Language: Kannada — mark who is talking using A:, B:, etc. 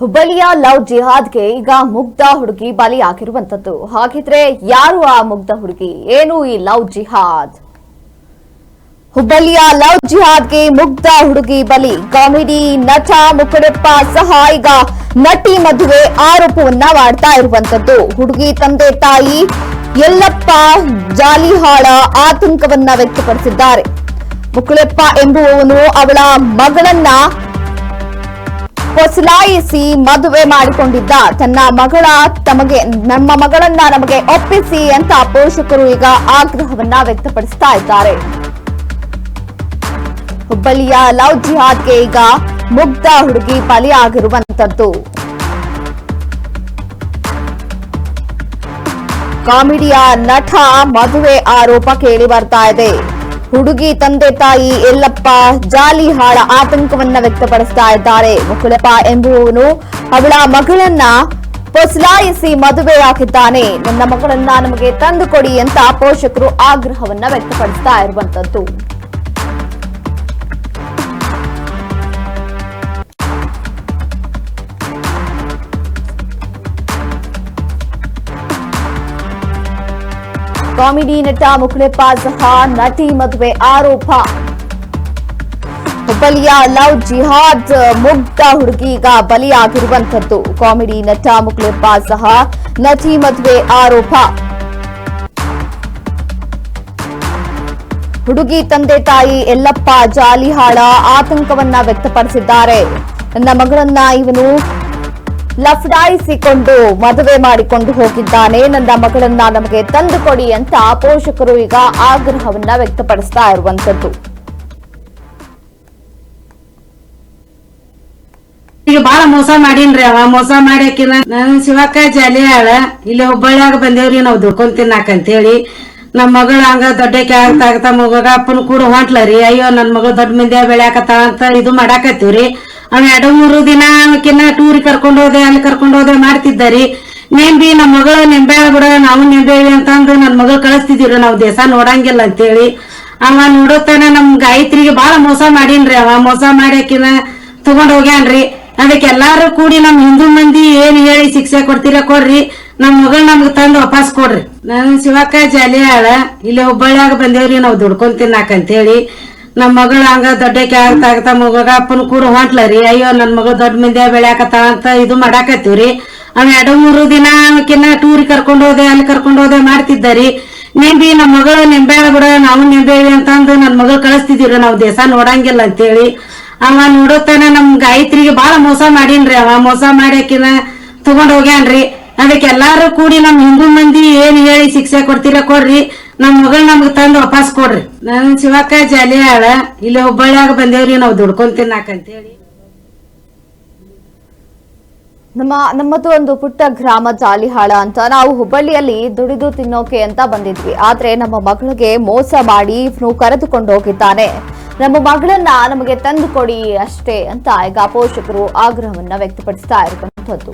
A: ಹುಬ್ಬಳ್ಳಿಯ ಲವ್ ಜಿಹಾದ್ಗೆ ಈಗ ಮುಗ್ಧ ಹುಡುಗಿ ಬಲಿಯಾಗಿರುವಂತದ್ದು ಹಾಗಿದ್ರೆ ಯಾರು ಆ ಮುಗ್ಧ ಹುಡುಗಿ? ಏನು ಈ ಲವ್ ಜಿಹಾದ್? ಹುಬ್ಬಳ್ಳಿಯ ಲವ್ ಜಿಹಾದ್ಗೆ ಮುಗ್ಧ ಹುಡುಗಿ ಬಲಿ. ಕಾಮಿಡಿ, ನಟ, ಮುಕುಡೆಪ್ಪ ಸಹ ಈಗ ನಟಿ ಮದುವೆ ಆರೋಪವನ್ನ ಮಾಡ್ತಾ ಇರುವಂತದ್ದು ಹುಡುಗಿ, ತಂದೆ, ತಾಯಿ ಎಲ್ಲಪ್ಪ ಜಾಲಿಹಾಳ ಆತಂಕವನ್ನ ವ್ಯಕ್ತಪಡಿಸಿದ್ದಾರೆ. ಮುಕುಳೆಪ್ಪ ಎಂಬುವವನು ಅವಳ ಮಗಳನ್ನ ಹೊಸಲಾಯಿಸಿ ಮದುವೆ ಮಾಡಿಕೊಂಡಿದ್ದ ತನ್ನ ಮಗಳ ತಮಗೆ, ನಮ್ಮ ಮಗಳನ್ನ ನಮಗೆ ಒಪ್ಪಿಸಿ ಅಂತ ಪೋಷಕರು ಈಗ ಆಗ್ರಹವನ್ನ ವ್ಯಕ್ತಪಡಿಸ್ತಾ ಇದ್ದಾರೆ. ಹುಬ್ಬಳ್ಳಿಯ ಲವ್ ಜಿಹಾದ್ಗೆ ಈಗ ಮುಗ್ಧ ಹುಡುಗಿ ಬಲಿಯಾಗಿರುವಂತದ್ದು. ಕಾಮಿಡಿಯ ನಟ ಮದುವೆ ಆರೋಪ ಕೇಳಿ ಬರ್ತಾ ಇದೆ. ಹುಡುಗಿ, ತಂದೆ, ತಾಯಿ, ಎಲ್ಲಪ್ಪ ಜಾಲಿಹಾಳ ಆತಂಕವನ್ನ ವ್ಯಕ್ತಪಡಿಸ್ತಾ ಇದ್ದಾರೆ. ಮುಕುಳಪ್ಪ ಎಂಬುವನು ಅವಳ ಮಗಳನ್ನ ಪೊಸಲಾಯಿಸಿ ಮದುವೆಯಾಗಿದ್ದಾನೆ ನನ್ನ ಮಗಳನ್ನ ನಮಗೆ ತಂದುಕೊಡಿ ಅಂತ ಪೋಷಕರು ಆಗ್ರಹವನ್ನ ವ್ಯಕ್ತಪಡಿಸ್ತಾ ಇರುವಂತದ್ದು. ಕಾಮಿಡಿ ನಟ ಮುಕುಳೆಪ್ಪ ಸಹ ನಟಿ ಮದುವೆ ಆರೋಪ. ಹುಬ್ಬಳ್ಳಿಯ ಲವ್ ಜಿಹಾದ್ ಮುಗ್ಧ ಹುಡುಗಿ ಈಗ ಬಲಿಯಾಗಿರುವಂತದ್ದು ಕಾಮಿಡಿ ನಟ ಮುಕುಳೆಪ್ಪ ಸಹ ನಟಿ ಮದುವೆ ಆರೋಪ. ಹುಡುಗಿ ತಂದೆ ತಾಯಿ ಎಲ್ಲಪ್ಪ ಜಾಲಿಹಾಳ ಆತಂಕವನ್ನ ವ್ಯಕ್ತಪಡಿಸಿದ್ದಾರೆ. ನನ್ನ ಮಗಳನ್ನ ಇವನು ಲಫ್ಡಾಯಿಸಿಕೊಂಡು ಮದುವೆ ಮಾಡಿಕೊಂಡು ಹೋಗಿದ್ದಾನೆ. ನನ್ನ ಮಗಳನ್ನ ನಮಗೆ ತಂದುಕೊಡಿ ಅಂತ ಪೋಷಕರು ಈಗ ಆಗ್ರಹವನ್ನ ವ್ಯಕ್ತಪಡಿಸ್ತಾ ಇರುವಂತದ್ದು.
B: ಈಗ ಬಾಳ ಮೋಸ ಮಾಡೀನ್ರಿ ಅವ. ಮೋಸ ಮಾಡ್ಯಾಕಿನ ನನ್ ಶಿವಕ್ಕ ಆಳ. ಇಲ್ಲಿ ಹುಬ್ಬಳ್ಳಿಯಾಗ ಬಂದೇವ್ರಿ ನಾವ್ ದುಡ್ಕೊಂಡ್ ತಿನ್ನಾಕ ಅಂತೇಳಿ ನಮ್ ಮಗಳ ಹಂಗ ದೊಡ್ಡ ಆಗ್ತಾ ಆಗ್ತಾ ಮಗ ಅಪ್ಪನ ಕೂಡ ಹೊಂಟ್ಲರಿ. ಅಯ್ಯೋ, ನನ್ ಮಗಳು ದೊಡ್ಡ ಮಂದಿ ಬೆಳ್ಯಾಕತ್ತ ಅಂತ ಇದು ಮಾಡಾಕತ್ತೀವ್ರಿ. ಅವ ಎರಡು ಮೂರು ದಿನ ಅವಕಿನ್ನ ಟೂರಿ ಕರ್ಕೊಂಡ್ ಹೋದೆ, ಅಲ್ಲಿ ಕರ್ಕೊಂಡು ಹೋದೆ ಮಾಡ್ತಿದ್ದಾರಿ. ನೆಂಬಿ ನಮ್ ಮಗಳು ನೆಂಬೆ ಬಿಡ, ನಾವು ನೆಂಬೇವಿ ಅಂತಂದು ನನ್ ಮಗಳು ಕಳಿಸ್ತಿದ್ದೀರ, ನಾವ್ ದೇಶ ನೋಡಂಗಿಲ್ಲ ಅಂತೇಳಿ. ಅವ ನೋಡೋತನ ನಮ್ ಗಾಯತ್ರಿಗೆ ಬಾಳ ಮೋಸ ಮಾಡೀನ್ರಿ ಅವ. ಮೋಸ ಮಾಡ್ಯಾಕಿನ ತಗೊಂಡ್ ಹೋಗ್ಯಾನ್ರಿ. ಅದಕ್ಕೆ ಎಲ್ಲಾರು ಕೂಡಿ ನಮ್ ಹಿಂದೂ ಮಂದಿ ಏನ್ ಹೇಳಿ ಶಿಕ್ಷೆ ಕೊಡ್ತೀರ ಕೊಡ್ರಿ. ನಮ್ ಮಗಳ್ ನಮ್ಗ ತಂದು ವಾಪಸ್ ಕೊಡ್ರಿ. ನಾನು ಶಿವಕ್ಕ ಜಾಲಿಯಾಳ. ಇಲ್ಲಿ ಹುಬ್ಬಳ್ಳಿಯಾಗ ಬಂದೇವ್ರಿ, ನಾವ್ ದುಡ್ಕೊಂಡ್ ಅಂತೇಳಿ ನಮ್ ಮಗಳ ಹಂಗ ದೊಡ್ಡಕ್ಕೆ ಆಗ್ತಾ ಆಗ್ತಾ ಮಗ ಅಪ್ಪನ ಕೂಡ ಹೊಂಟ್ಲರಿ ಅಯ್ಯೋ ನನ್ನ ಮಗಳು ದೊಡ್ಡ ಮುಂದೆ ಬೆಳ್ಯಾಕತ್ತ ಅಂತ ಇದು ಮಾಡಾಕತ್ತೀವ್ರಿ ಅವ ಎರಡು ಮೂರು ದಿನ ಅವಕಿನ್ನ ಟೂರಿ ಕರ್ಕೊಂಡ್ ಹೋದೆ, ಅಲ್ಲಿ ಕರ್ಕೊಂಡು ಹೋದೆ ಮಾಡ್ತಿದ್ದರಿ ನಿಂಬಿ ನಮ್ಮ ಮಗಳು ನಿಂಬೆಳ ಬಿಡ, ನಾವು ನಿಂಬೇವಿ ಅಂತಂದು ನನ್ನ ಮಗಳು ಕಳಿಸ್ತಿದ್ದೀವ್ರಿ, ನಾವು ದೇಶ ನೋಡಂಗಿಲ್ಲ ಅಂತೇಳಿ. ಅವ ನೋಡುತ್ತಾನೆ ನಮ್ ಗಾಯತ್ರಿಗೆ ಬಾಳ ಮೋಸ ಮಾಡೀನ್ರಿ ಅವ. ಮೋಸ ಮಾಡ್ಯಾಕಿನ ತಗೊಂಡ್ ಹೋಗ್ಯಾನ್ರಿ ಅದಕ್ಕೆ ಎಲ್ಲಾರು ಕೂಡಿ ನಮ್ ಹಿಂದೂ ಮಂದಿ ಏನ್ ಹೇಳಿ ಶಿಕ್ಷೆ ಕೊಡ್ತೀರ ಕೊಡ್ರಿ. ನಮ್ ಮಗಳ್ ನಮ್ಗ್ ತಂದು ವಾಪಸ್ ಕೊಡ್ರಿ. ನನ್ ಶಿವಕ್ಕ ಜಾಲಿಯಾಳ ಇಲ್ಲಿ ಹುಬ್ಬಳ್ಳಿಯಾಗ ಬಂದೇವ್ರಿ ನಾವ್ ದುಡ್ಕೊಂಡ್ ತಿನ್ನಾಕ ಅಂತೇಳಿ.
A: ನಮ್ಮ, ನಮ್ಮದು ಒಂದು ಪುಟ್ಟ ಗ್ರಾಮ ಜಾಲಿಹಾಳ ಅಂತ ನಾವು ಹುಬ್ಬಳ್ಳಿಯಲ್ಲಿ ದುಡಿದು ತಿನ್ನೋಕೆ ಅಂತ ಬಂದಿದ್ವಿ. ಆದ್ರೆ ನಮ್ಮ ಮಗಳಿಗೆ ಮೋಸ ಮಾಡಿ ಇವ್ನು ಕರೆದುಕೊಂಡು ಹೋಗಿದ್ದಾನೆ. ನಮ್ಮ ಮಗಳನ್ನ ನಮಗೆ ತಂದು ಕೊಡಿ ಅಷ್ಟೇ ಅಂತ ಈಗ ಪೋಷಕರು ಆಗ್ರಹವನ್ನ ವ್ಯಕ್ತಪಡಿಸ್ತಾ ಇರುವಂತದ್ದು